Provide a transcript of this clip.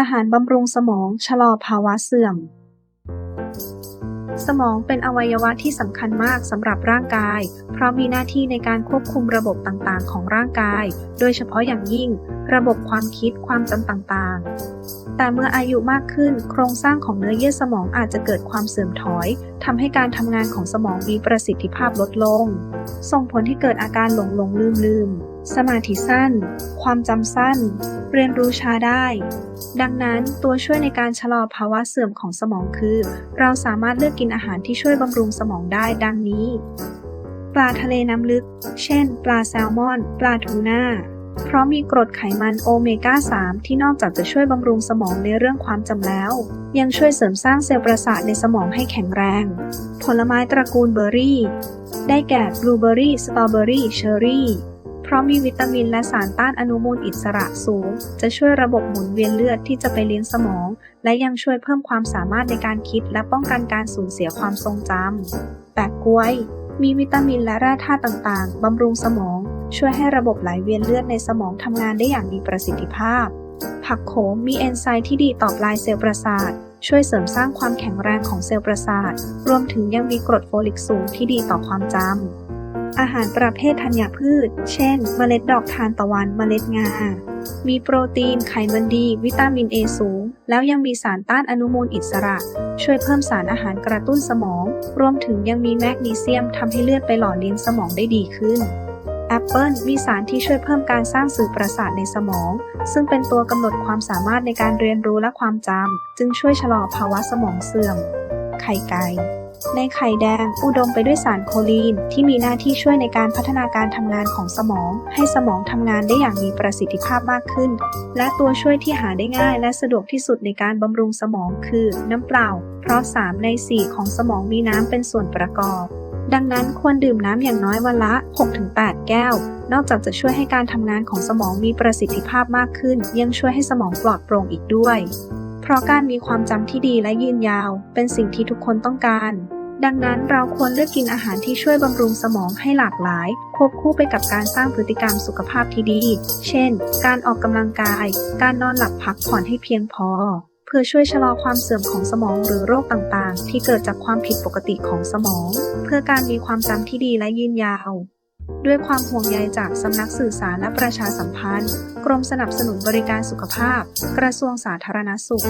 อาหารบำรุงสมองชะลอภาวะเสื่อม สมองเป็นอวัยวะที่สำคัญมากสำหรับร่างกาย เพราะมีหน้าที่ในการควบคุมระบบต่างๆ ของร่างกาย โดยเฉพาะอย่างยิ่ง ระบบความคิดความจำต่างๆ แต่เมื่ออายุมากขึ้น โครงสร้างของเนื้อเยื่อสมองอาจจะเกิดความเสื่อมถอยทำให้การทำงานของสมองมีประสิทธิภาพลดลง ส่งผลให้เกิดอาการหลงหลงลืมลืม สมาธิสั้น ความจำสั้น เรียนรู้ช้าได้ ดังนั้นตัวช่วยในการชะลอภาวะเสื่อมของสมองคือ เราสามารถเลือกกินอาหารที่ช่วยบำรุงสมองได้ดังนี้ ปลาทะเลน้ำลึก เช่น ปลาแซลมอน ปลาทูน่าเพราะมีกรดไขมันโอเมก้า 3 ที่นอกจากจะช่วยบำรุงสมองในเรื่องความจำแล้ว ยังช่วยเสริมสร้างเซลล์ประสาทในสมองให้แข็งแรง ผลไม้ตระกูลเบอร์รี่ ได้แก่บลูเบอร์รี่ สตรอเบอร์รี่ เชอร์รี่ ราะมีวิตามินและสารต้านอนุมูลอิสระสูง จะช่วยระบบหมุนเวียนเลือดที่จะไปเลี้ยงสมอง และยังช่วยเพิ่มความสามารถในการคิดและป้องกันการสูญเสียความทรงจำแปะกล้วย มีวิตามินและแร่ธาตุต่างๆ บำรุงสมอง ช่วยให้ระบบไหลเวียนเลือดในสมองทำงานได้อย่างมีประสิทธิภาพ ผักโขมมีเอนไซม์ที่ดีต่อปลายเซลล์ประสาทช่วยเสริมสร้างความแข็งแรงของเซลล์ประสาท รวมถึงยังมีกรดโฟลิกสูงที่ดีต่อความจำ อาหารประเภทธัญพืช เช่น เมล็ดดอกทานตะวัน เมล็ดงา มีโปรตีน ไขมันดี วิตามินเอสูง แล้วยังมีสารต้านอนุมูลอิสระ ช่วยเพิ่มสารอาหารกระตุ้นสมอง รวมถึงยังมีแมกนีเซียมทำให้เลือดไปหล่อเลี้ยงสมองได้ดีขึ้นแอปเปิลมีสารที่ช่วยเพิ่มการสร้างสื่อประสาทในสมอง ซึ่งเป็นตัวกำหนดความสามารถในการเรียนรู้และความจำจึงช่วยชะลอภาวะสมองเสื่อม ไข่ไก่ ในไข่แดงอุดมไปด้วยสารโคลีน ที่มีหน้าที่ช่วยในการพัฒนาการทำงานของสมอง ให้สมองทำงานได้อย่างมีประสิทธิภาพมากขึ้น และตัวช่วยที่หาได้ง่ายและสะดวกที่สุดในการบำรุงสมองคือน้ำเปล่า เพราะ 3 ใน 4 ของสมองมีน้ำเป็นส่วนประกอบ ดังนั้นควรดื่มน้ำอย่างน้อยวันละ 6-8 แก้ว นอกจากจะช่วยให้การทำงานของสมองมีประสิทธิภาพมากขึ้น ยังช่วยให้สมองปลอดโปร่งอีกด้วย ราะการมีความจำที่ดีและยืนยาว เป็นสิ่งที่ทุกคนต้องการ ดังนั้นเราควรเลือกกินอาหารที่ช่วยบำรุงสมองให้หลากหลาย ควบคู่ไปกับการสร้างพฤติกรรมสุขภาพที่ดี เช่น การออกกำลังกาย การนอนหลับพักผ่อนให้เพียงพอ เพื่อช่วยชะลอความเสื่อมของสมองหรือโรคต่างๆ ที่เกิดจากความผิดปกติของสมอง เพื่อการมีความจำที่ดีและยืนยาว ด้วยความห่วงใยจากสำนักสื่อสารและประชาสัมพันธ์ กรมสนับสนุนบริการสุขภาพ กระทรวงสาธารณสุข